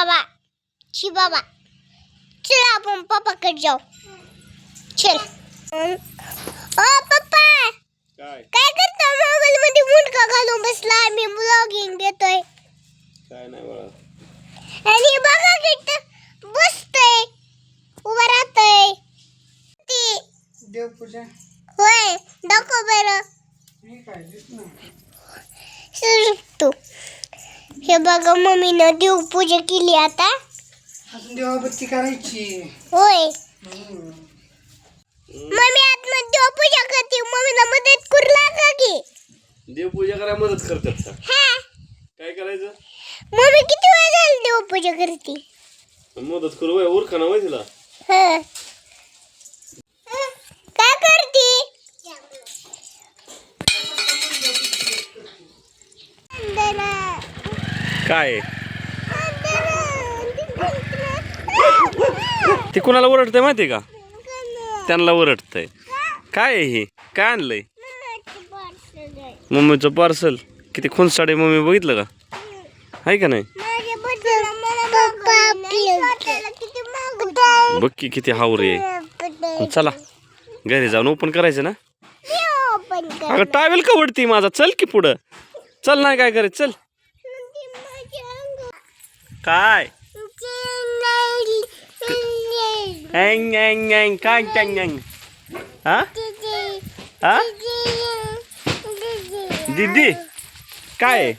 बाबा शी बाबा चल आपण पप्पाकडे जाऊ चल ओ पप्पा काय काय करता मोबाईल मध्ये मुंडका घालून बसला मी ब्लॉगिंग घेतोय काय नाही बाळा आणि बघा किती बसतय उभा राहतय ती देवपूजा होय दाखव बरं मी काय दिसणार तू हे बघा मम्मीनं देवपूजा केली आता. अजून देवाबत्ती करायची. होय. हम्म. मम्मी आतमध्ये देवपूजा करते. मम्मीला मदत करू लागा की. देवपूजा करायला मदत करतात का? हा. काय करायचं? मम्मी किती वेळ झाली देवपूजा करते? मदत करू वय उरका ना वय तिला. हा काय करते काय? ते कुणाला ओरडतंय माहितीये का? त्यांना ओरडतंय. काय आहे हे? काय आणलंय? मम्मीचं पार्सल किती खुनसाडे मम्मी बघितलं का? आहे का नाही? बघ की किती हावरे आहे. चला घरी जाऊन ओपन करायचं ना? अगं टावेल का वडती माझा. चल की पुढं. चल नाही काय करायचं चल. काय? अँग अँग अँग काय टँग अँग हा हा दीदी काय?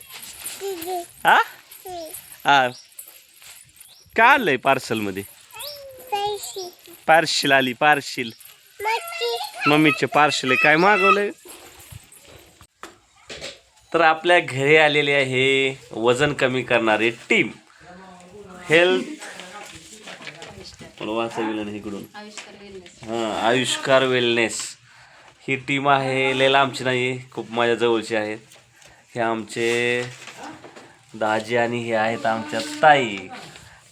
हा हा काय आलंय पार्सलमध्ये पार्शिल आली पार्शिल. मम्मीचे पार्सल आहे काय मागवलंय? तर आपल्या घरी आलेली आहे वजन कमी करणारी टीम. हेल्थ मला वाचविलं नाही इकडून. हां आयुष्कार वेलनेस ही टीम आहे लेला आमची नाही खूप माझ्या जवळची आहेत. हे आमचे दाजी आणि हे आहेत आमच्या ताई.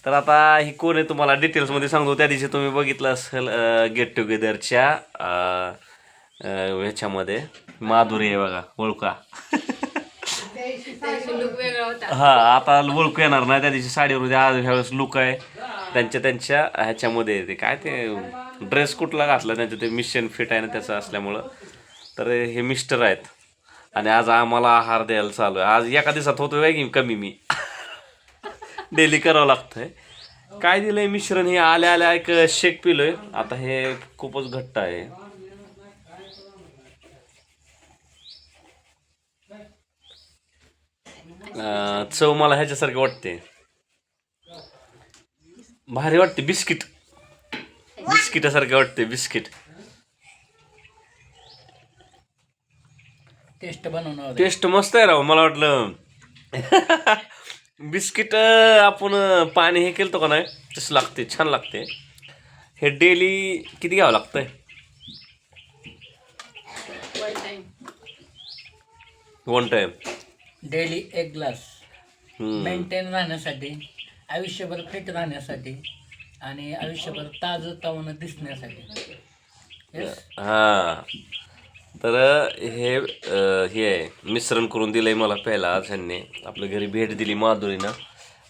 तर आता ही कोण आहे तुम्हाला डिटेल्समध्ये सांगतो. त्या दिवशी तुम्ही बघितलं असेल गेट टुगेदरच्या ह्याच्यामध्ये. माधुरी आहे बघा ओळखा. हा आता ओळखू येणार नाही. त्या दिवशी साडीवर उद्या आज ह्यावेळेस लुक आहे. त्यांच्या त्यांच्या ह्याच्यामध्ये ते. काय ते ड्रेस कुठला घातला त्यांचं? ते मिशन फिट आहे ना त्याचं असल्यामुळं. तर हे मिस्टर आहेत. आणि आज आम्हाला आहार द्यायला चालू आहे. आज एका दिवसात होतो की कमी मी? डेली करावं लागतंय. काय दिलंय मिश्रण? हे आल्या आल्या एक शेक पिलोय. आता हे खूपच घट्ट आहे. चव मला ह्याच्यासारखी वाटते. भारी वाटते बिस्किट. बिस्किटासारखे वाटते बिस्किट. टेस्ट बनवणार. टेस्ट मस्त आहे राव मला वाटलं. बिस्किट आपण पाणी हे केलं का नाही तसं लागते छान लागते. हे डेली किती घ्यावं लागतंय? वन टाइम डेली एक ग्लास. मेंटेन राहण्यासाठी आयुष्यभर फिट राहण्यासाठी आणि आयुष्यभर ताजं तवानं दिसण्यासाठी. Yes. हा. तर हे अं, हे आहे मिश्रण करून दिलंय मला पहिला आज ह्यांनी. आपल्या घरी भेट दिली माधुरीनं.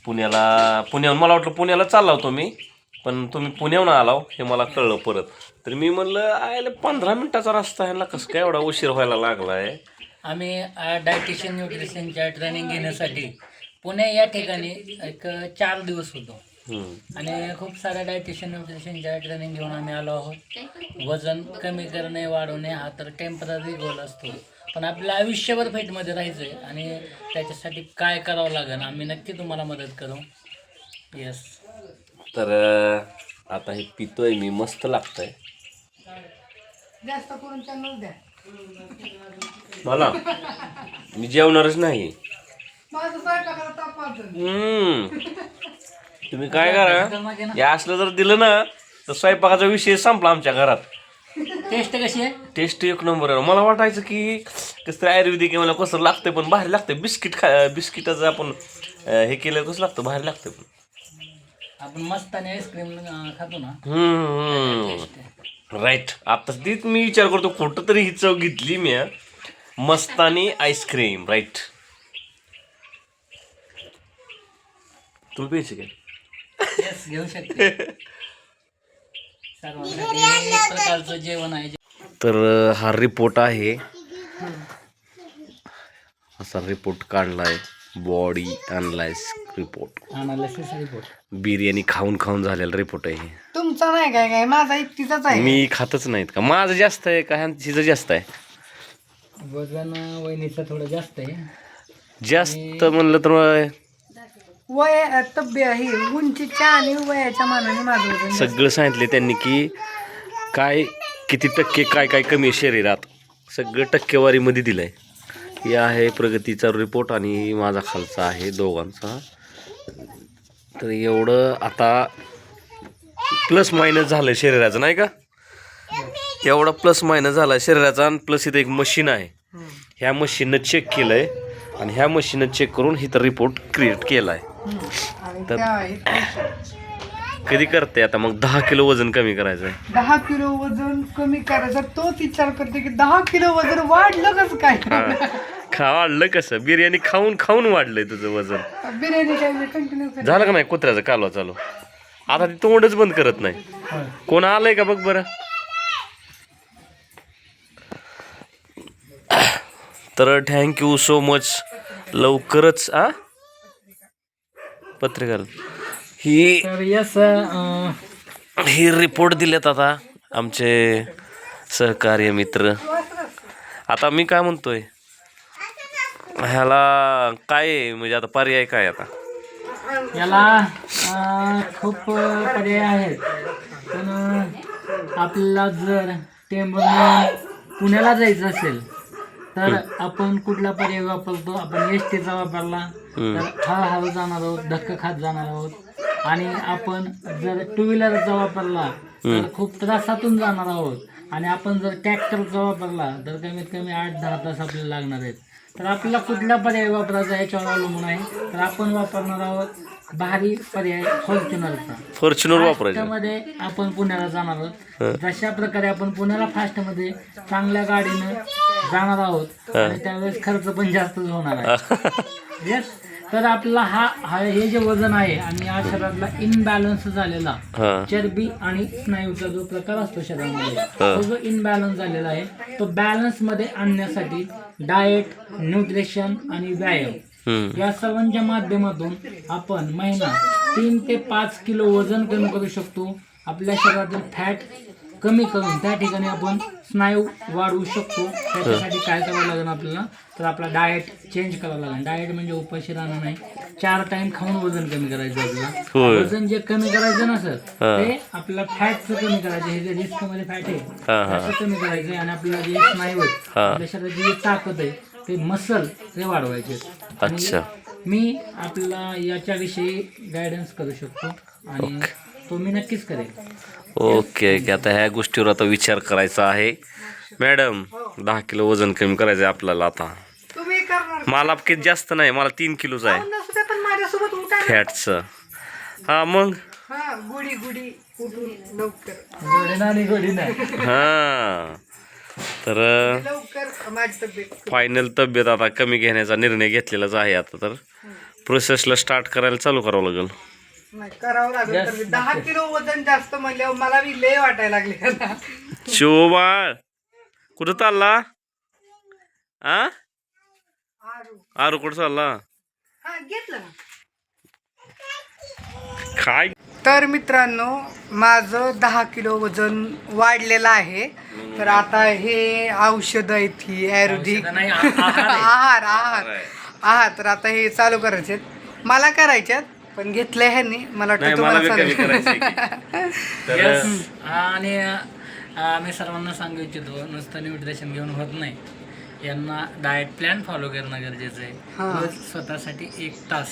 पुण्याला पुण्याहून मला वाटलं पुण्याला चालला होतो मी पण तुम्ही पुण्याहून आलाव हे मला कळलं परत. तर मी म्हणलं आयला पंधरा मिनिटाचा रस्ता ह्यांना कसं काय एवढा उशीर व्हायला लागला आहे आम्ही डायटिशियन न्यूट्रिशनच्या ट्रेनिंग घेण्यासाठी पुणे या ठिकाणी एक चार दिवस होतो. आणि खूप साऱ्या डायटिशियन न्यूट्रिशनच्या ट्रेनिंग घेऊन आम्ही आलो आहोत. वजन कमी करणे वाढवणे हा तर टेंपररी गोल असतो. पण आपल्याला आयुष्यभर फिटमध्ये राहायचं आहे आणि त्याच्यासाठी काय करावं लागेल आम्ही नक्की तुम्हाला मदत करू. येस तर आता हे पितोय मी मस्त लागतंय. जास्त करून चॅनल द्या. मला? मी जेवणारच नाही. तुम्ही काय करा? हे असलं जर दिलं ना तर स्वयंपाकाचा विषय संपला आमच्या घरात. टेस्ट कशी आहे? टेस्ट एक नंबर आहे. मला वाटायचं की कसं तरी आयुर्वेदिक मला कसं लागतंय पण बाहेर लागतंय. बिस्किट खा बिस्किटाचं आपण हे केलं कसं लागतं? बाहेर लागतंय पण. आपण मस्त आणि आईस्क्रीम खातो ना. राईट आता तीच मी विचार करतो कुठं तरी ही चव घेतली मी. मस्तानी आईस्क्रीम राईट तुम्ही प्यायचे काय? येस घेऊ शकते. सर्वांसाठी एक प्रकारचं जेवण आहे. तर हा रिपोर्ट आहे. असा रिपोर्ट काढलाय body analyse report analysis report biryani खाऊन खाऊन झालेला रिपोर्ट आहे तुमचा नाही काय काय? माझा एकटीचाच आहे. मी खातच नाहीत का? माझं जास्त आहे का? ह्यांचं जास्त आहे. वजन वहिनीचं थोडं जास्त आहे. जास्त म्हणलं तर मग वय तब्य ही उंचीच्या आणि वयाच्या मानाने माझं वजन जास्त. सगळं सांगितले त्यांनी की काय किती टक्के काय काय कमी आहे शरीरात? सगळं टक्केवारीमध्ये दिलंय. हे आहे प्रगतीचा रिपोर्ट आणि माझा खालचा आहे दोघांचा. तर एवढं आता प्लस मायनस झालंय शरीराचं नाही का? एवढा प्लस मायनस झाला शरीराचा आणि प्लस इथं एक मशीन आहे. ह्या मशीननं चेक केलंय आणि ह्या मशीननं चेक करून इथं रिपोर्ट क्रिएट केला आहे तर- कधी करते आता? मग दहा किलो वजन कमी करायचं आहे दहा किलो वजन कमी करायचं. तोच विचार करते की दहा किलो वजन वाढलं कसं काय? खा वाढलं कसं? बिर्याणी खाऊन खाऊन वाढलंय तुझं वजन. बिर्याणी काय कंटिन्यू झालं का नाही? कुत्र्याचं कालवा चालू. आता ती तोंडच बंद करत नाही. कोण आलंय का बघ बरं? तर थँक्यू सो मच लवकरच आ? पत्रकार. ही ही रिपोर्ट दिलेत आता आमचे सहकार्य मित्र. आता मी काय म्हणतोय? ह्याला काय? म्हणजे आता पर्याय काय आता? याला अं, खूप पर्याय आहेत. पण आपल्याला जर टेंबून पुण्याला जायचं असेल तर आपण कुठला पर्याय वापरतो? आपण एस टीचा वापरला. तर हळूहळू जाणार आहोत धक्का खात जाणार आहोत. आणि आपण जर टू व्हीलरचा वापरला तर खूप त्रासातून जाणार आहोत. आणि आपण जर ट्रॅक्टरचा वापरला तर कमीत कमी आठ दहा तास आपल्याला लागणार आहेत. तर आपल्याला कुठला पर्याय वापरायचा याच्यावर अवलंबून आहे. तर आपण वापरणार आहोत भारी पर्याय फॉर्च्युनरचा. फॉर्च्युनर वापरायचं. आपण पुण्याला जाणार आहोत. तशा प्रकारे आपण पुण्याला फास्टमध्ये चांगल्या गाडीनं जाणार आहोत आणि त्यावेळेस खर्च पण जास्तच होणार आहे. येस तर आपला हा हा हे जे वजन आहे आणि या शरीरातला इनबॅलन्स झालेला हा. चरबी आणि स्नायूचा जो प्रकार असतो शरीरामध्ये तो जो इनबॅलन्स झालेला आहे तो बॅलन्समध्ये आणण्यासाठी डाएट न्यूट्रिशन आणि व्यायाम हम्म. या सर्वांच्या माध्यमातून आपण महिना तीन ते पाच किलो वजन कमी करू शकतो. आपल्या शरीरातील फॅट कमी करून त्या ठिकाणी आपण स्नायू वाढवू शकतो. त्याच्यासाठी काय करावं लागेल आपल्याला? तर आपला डाएट चेंज करावं लागेल. डाएट म्हणजे उपाशी राहणं नाही. चार टाइम खाऊन वजन कमी करायचं आपल्याला. वजन जे कमी करायचं ना सर. ते आपल्याला फॅटचं कमी करायचं. हे जे रिस्कमध्ये फॅट आहे त्याचं कमी करायचं. आणि आपल्याला जे स्नायू आहेत शरीराची जी ताकद आहे ते मसल ते वाढवायचे. अच्छा. मी आपल्याला याच्याविषयी गायडन्स करू शकतो. आणि तो मी नक्कीच करेल. Okay okay. आता ह्या गोष्टीवर आता विचार करायचा आहे. मॅडम दहा किलो वजन कमी करायचं आहे आपल्याला आता. तुम्ही करणार मला किती जास्त नाही मला तीन किलोच आहे. नसू दे, पण माझ्यासोबत उठा ना. फॅटचं. हा मग? हा गुडी गुडी उठून लवकर. गोडी आणि गोडी नाही. हा. तर लवकर माझी तब्येत फायनल तब्येत आता कमी घेण्याचा निर्णय घेतलेलाच आहे आता तर प्रोसेसला स्टार्ट करायला चालू करावं लागेल. नाही, करावं लागेल तर दहा किलो वजन जास्त म्हणल्यावर मला बी लय वाटायला लागले. शिवबाळ कुठं चालला? आ? आरू. आरू कुठं चालला? हा घेतलं ना. काय तर मित्रांनो माझं दहा किलो वजन वाढलेलं आहे. तर आता हे औषध आहेत ही आयुर्वेदिक आहार आहे. आहार आहार. आहार तर आता हे चालू करायचे मला करायच्यात पण घेतलंय ह्यांनी. मला नाही वाटतं मला तुम्हाला बी कमी चालू करायचंय की. तर Yes. आणि अं, मी सर्वांना सांगू इच्छितो नुसतं न्यूट्रिशन घेऊन होत नाही. यांना डाएट प्लॅन फॉलो करणं गरजेचं हा. आहे रोज स्वतःसाठी एक तास.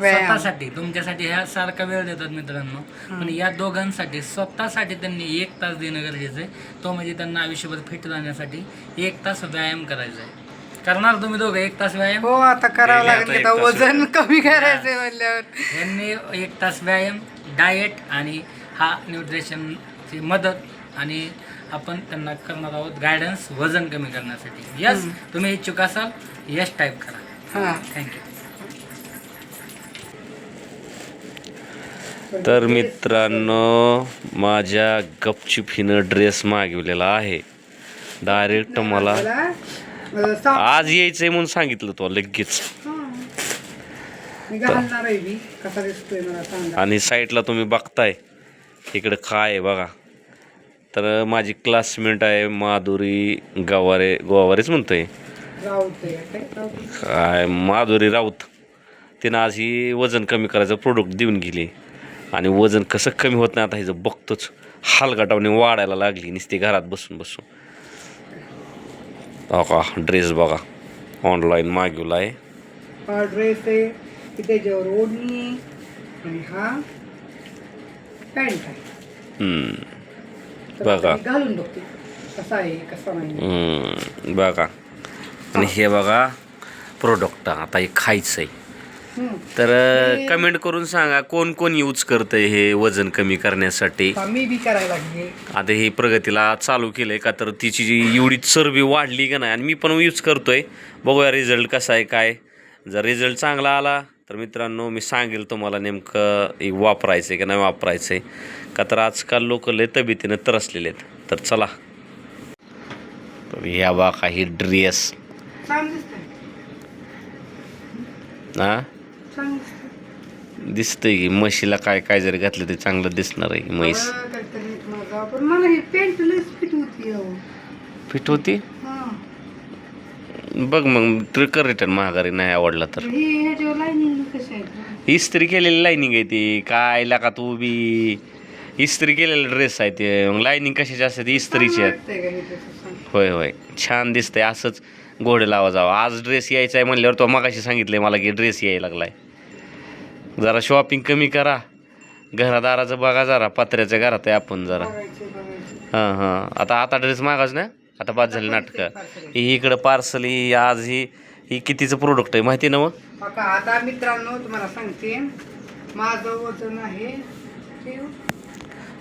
व्यायाम. स्वतःसाठी तुमच्यासाठी ह्या सारखा वेळ देतात मित्रांनो. पण या दोघांसाठी स्वतःसाठी त्यांनी एक तास देणं गरजेचं आहे. तो म्हणजे त्यांना आयुष्यभर फिट राहण्यासाठी एक तास व्यायाम करायचा आहे. करणार तुम्ही दोघं? एक तास व्यायाम? हो आता करावं Daily लागेल आता तास वजन कमी करायचंय म्हणल्यावर. यांनी एक तास व्यायाम डाएट आणि हा न्यूट्रिशनची मदत आणि आपण त्यांना करणार आहोत गायडन्स वजन कमी करण्यासाठी. यस तुम्ही इच्छुक असाल यस टाईप करा. हा. थँक्यू तर मित्रांनो माझ्या गपचिप हिनं ड्रेस मागवलेला आहे. डायरेक्ट मला आज यायचंय म्हणून सांगितलं तो लगेच. हां. आणि साईडला तुम्ही बघताय. इकडं काय आहे बघा. तर माझी क्लासमेट आहे माधुरी गवारे गोवारेच म्हणतोय. काय माधुरी राऊत. तिनं आज ही वजन कमी करायचं प्रोडक्ट देऊन गेली. आणि वजन कसं कमी होत नाही आता हिचं बघतोच. हालगटावने वाढायला लागली नुसती घरात बसून बसून. हो का ड्रेस बघा. ऑनलाईन मागवला आहे हा ड्रेस आहे. की त्याच्यावर ओढणी आणि हा पॅन्ट आहे. बघा. घालून बघते. कसा आहे कसा नाही. बघा. आणि हे बघा प्रोडक्ट आता हे खायचं आहे. तर कमेंट करून सांगा कोण कोण यूज करतंय हे वजन कमी करण्यासाठी? आता मी बी करायला लागले. आता ही प्रगतीला चालू केलंय का तर तिची जी एवढी चरबी वाढली का नाही आणि मी पण यूज करतोय. बघूया रिझल्ट कसा आहे काय? जर रिझल्ट चांगला आला तर मित्रांनो मी सांगेल तुम्हाला नेमकं वापरायचं आहे की नाही वापरायचं आहे का तर आजकाल लोक लय तब्येतीनं त्रसलेले आहेत. तर चला. तर ह्या बा काही ड्रेस हा? दिसतंय. की म्हशीला काय काय जरी घातलं ते चांगलं दिसणार आहे म्हैस. मला ही पॅन्ट लस फिट होती अहो. फिट होती? हां. बघ मग तर कर रिटर्न महागारी नाही आवडला तर. इस्त्री केलेली लाईनिंग आहे ती. काय लाका तू बी इस्त्री केलेला ड्रेस आहे ते. मग लाईनिंग कशाची असते ती? इस्त्रीची का? होय होय. छान दिसतंय. असंच घोडे लावा जावा. आज ड्रेस यायचा आहे म्हणल्यावर तो मगाशी सांगितलंय मला की ड्रेस यायला लागलाय. जरा शॉपिंग कमी करा घरादाराचं बघा जरा पत्र्याच्या घरात आहे आपण जरा. हां हां आता आता ड्रेस मागाच ना आता बाद झाली नाटकं ही इकडं पार्सल ही आज ही ही कितीचं प्रोडक्ट आहे माहिती ना मग आता मित्रांनो तुम्हाला सांगते माझं वजन आहे?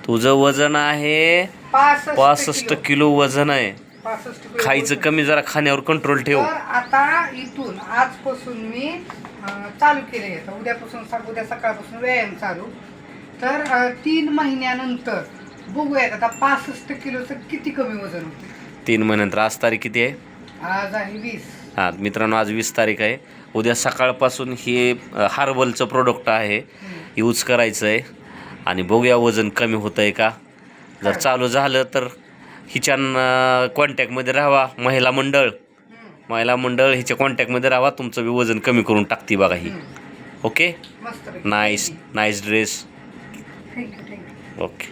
तुझं वजन आहे पासष्ट किलो. वजन आहे पासष्ट खायचं. कमी जरा खाण्यावर कंट्रोल ठेव आता इथून आजपासून मी चालू केले तर उद्यापासून सा- उद्या सकाळपासून व्यायाम चालू. तर तीन महिन्यानंतर बघूयात आता पासष्ट किलोचं किती कमी वजन होते तीन महिन्यानंतर. आज तारीख किती आहे? आज आहे वीस. हां मित्रांनो आज वीस तारीख आहे. उद्या सकाळपासून हे हार्बलचं प्रोडक्ट आहे. यूज करायचं आहे आणि बघूया वजन कमी होतं आहे का? जर चालू झालं तर हिच्या कॉन्टॅक्टमध्ये राहावा महिला मंडळ. महिला मंडळ हिच्या कॉन्टॅक्टमध्ये राहावा तुमचं बी वजन कमी करून टाकते बघा ही. Okay nice nice dress okay